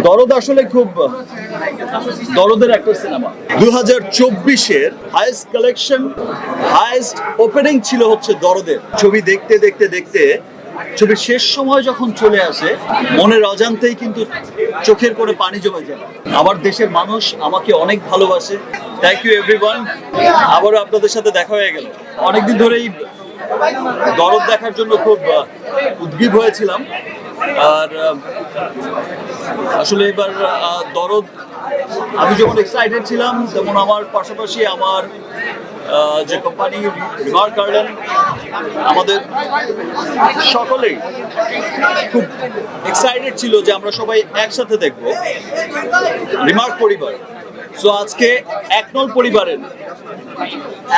দরদ আসলে খুব দরদের একটা সিনেমা। দু হাজার চব্বিশের হাইস্ট কালেকশন হাইস্ট ওপেনিং ছিল হচ্ছে দরদের। ছবি দেখতে দেখতে দেখতে ছবির শেষ সময় যখন চলে আসে মনের অজান্তেই কিন্তু চোখের করে পানি জমে যায়। আমার দেশের মানুষ আমাকে অনেক ভালোবাসে। থ্যাংক ইউ এভরিওয়ান আবারও আপনাদের সাথে দেখা হয়ে গেল। অনেকদিন ধরেই দরদ দেখার জন্য খুব আহ, উদ্গ্রীব হয়েছিলাম। আর আসলে এবার দরদ, আমি যখন এক্সাইটেড ছিলাম তেমন আমার পাশাপাশি আমার যে কোম্পানি রিমার গার্ডেন আমাদের সকলেই খুব এক্সাইটেড ছিল যে আমরা সবাই একসাথে দেখব রিমার্ক পরিবার। সো আজকে একনল পরিবারের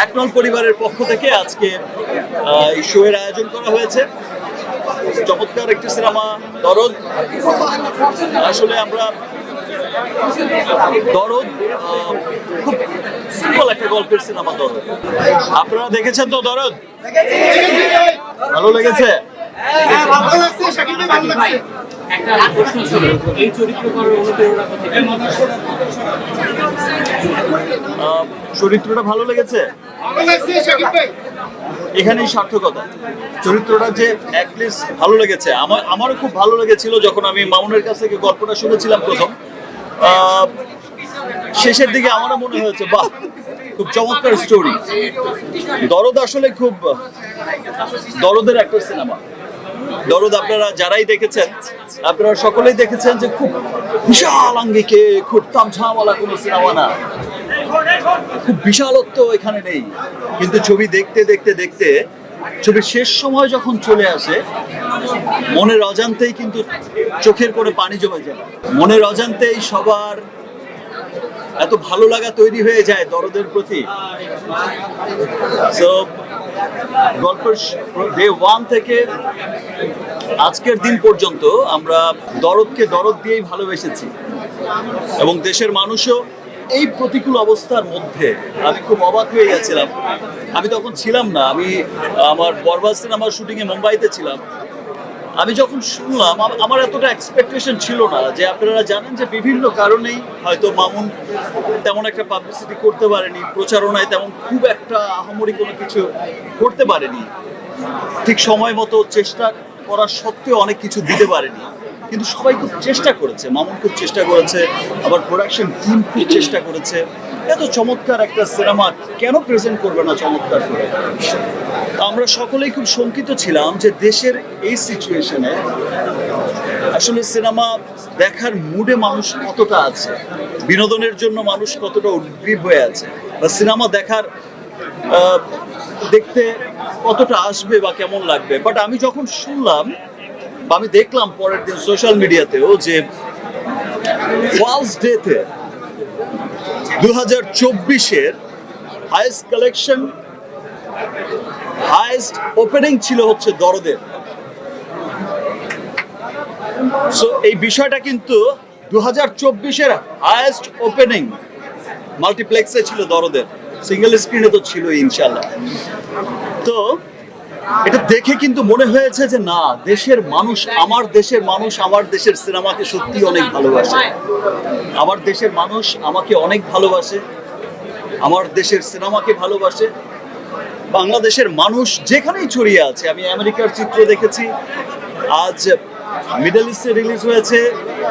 একনল পরিবারের পক্ষ থেকে আজকে এই শো এর আয়োজন করা হয়েছে। চমৎকার একটি সিনেমা, দরদ। আসলে আমরা দরদ খুব সিম্পল একটা গল্পের সিনেমা দরদ। আপনারা দেখেছেন তো দরদ? ভালো লেগেছে? চরিত্রটা ভালো লেগেছে? এখানেই সার্থকতা। চরিত্রটা যে অ্যাটলিস্ট ভালো লেগেছে, আমার, আমারও খুব ভালো লেগেছিল যখন আমি মামুনের কাছ থেকে গল্পটা শুনেছিলাম প্রথম। শেষের দিকে আমারও মনে হয়েছে, বাহ, খুব চমৎকার স্টোরি দরদ আসলে খুব, দরদের একটা সিনেমা দরদ, আপনারা যারাই দেখেছেন, আপনারা সকলেই দেখেছেন যে খুব বিশাল আঙ্গিকে খুব তামঝাওয়ালা কোনো সিনেমা না। খুব বিশালত্ব এখানে নেই। কিন্তু ছবি দেখতে দেখতে দেখতে ছবির শেষ সময় যখন চলে আসে, মনের অজান্তেই কিন্তু চোখের করে পানি জমে যায়। মনের অজান্তেই সবার এত ভালো লাগা তৈরি হয়ে যায় দরদের প্রতি। গল্পের ডে ওয়ান থেকে আজকের দিন পর্যন্ত আমরা দরদকে দরদ দিয়েই ভালোবেসেছি। এবং দেশের মানুষও এই প্রতিকূল অবস্থার মধ্যে আমি খুব অবাক হয়ে গেছিলাম। আমি তখন ছিলাম না, আমি আমার বরবাদ সিনেমার শুটিংয়ে মুম্বাইতে ছিলাম। আমি যখন শুনলাম আমার এতটা এক্সপেকটেশন ছিল না যে আপনারা জানেন যে বিভিন্ন কারণেই হয়তো মামুন তেমন একটা পাবলিসিটি করতে পারেনি, প্রচারণায় তেমন খুব একটা আহামরি কোনো কিছু করতে পারেনি। ঠিক সময় মতো চেষ্টা করা সত্ত্বেও অনেক কিছু দিতে পারেনি। কিন্তু সবাই খুব চেষ্টা করেছে মামুন খুব চেষ্টা করেছে আবার প্রোডাকশন টিম খুব চেষ্টা করেছে। এত চমৎকার একটা সিনেমা কেন প্রেজেন্ট করবে না চমৎকার করে? আমরা সকলেই খুব শঙ্কিত ছিলাম যে দেশের এই সিচুয়েশনে আসলে সিনেমা দেখার মুডে মানুষ কতটা আছে বিনোদনের জন্য মানুষ কতটা উদ্গ্রীব হয়ে আছে বা সিনেমা দেখার দেখতে কতটা আসবে বা কেমন লাগবে? বাট আমি যখন শুনলাম আমি দেখলাম পরের দিন সোশ্যাল মিডিয়াতেও যে ফার্স্ট ডেতে দু হাজার চব্বিশের হাইস্ট কালেকশন হাইস্ট ওপেনিং ছিল হচ্ছে দরদের সো এই বিষয়টা কিন্তু দু হাজার চব্বিশের হাইস্ট ওপেনিং মাল্টিপ্লেক্সে ছিল দরদের সিঙ্গেল স্ক্রিনে তো ছিল ইনশাল্লাহ তো এটা দেখে কিন্তু মনে হয়েছে যে না দেশের মানুষ আমার দেশের মানুষ আমার দেশের সিনেমাকে সত্যি অনেক ভালোবাসে। আমার দেশের মানুষ আমাকে অনেক ভালোবাসে আমার দেশের সিনেমাকে ভালোবাসে। বাংলাদেশের মানুষ যেখানেই ছড়িয়ে আছে আমি আমেরিকার চিত্র দেখেছি। আজ মিডল ইস্টে রিলিজ হয়েছে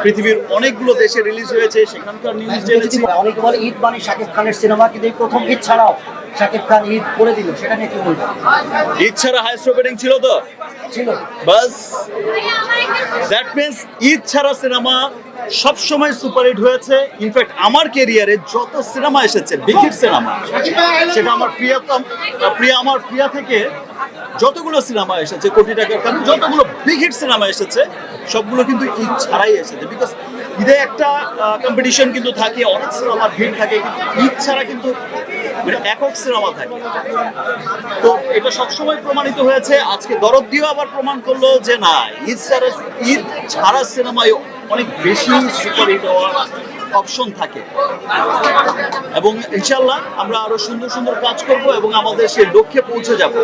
পৃথিবীর অনেকগুলো দেশে রিলিজ হয়েছে সেখানকার নিউজ জেনেছি অনেকে বলে ঈদ মানে শাকিব খানের সিনেমা কিন্তু প্রথম ঈদ ছাড়াও। শাকিব খান ঈদ করে দিল সেটা নিয়ে কি বলবেন ঈদ ছাড়া হাইস্ট ওপেনিং ছিল তো? ছিল। বাস দ্যাট মিনস ঈদ ছাড়া সিনেমা সব সময় সুপারহিট হয়েছে। ইনফ্যাক্ট আমার ক্যারিয়ারে যত সিনেমা এসেছে বিগ সিনেমা সেটা আমার প্রিয়তম প্রিয়া আমার প্রিয়া থেকে যতগুলো সিনেমা এসেছে কোটি টাকার কারণ যতগুলো বিগ হিট সিনেমা এসেছে সবগুলো কিন্তু ঈদ ছাড়াই এসেছে। বিকজ ঈদে একটা কম্পিটিশন কিন্তু থাকে অনেক সিনেমার ভিড় থাকে কিন্তু ঈদ ছাড়া কিন্তু একক সিনেমা থাকে। তো এটা সবসময় প্রমাণিত হয়েছে, আজকে দরদ দিয়েও আবার প্রমাণ করল যে না, ঈদ ছাড়া ঈদ ছাড়া সিনেমায় অনেক বেশি সুপারহিট হওয়ার অপশন থাকে। এবং ইনশাল্লাহ আমরা আরও সুন্দর সুন্দর কাজ করব এবং আমাদের সেই লক্ষ্যে পৌঁছে যাব।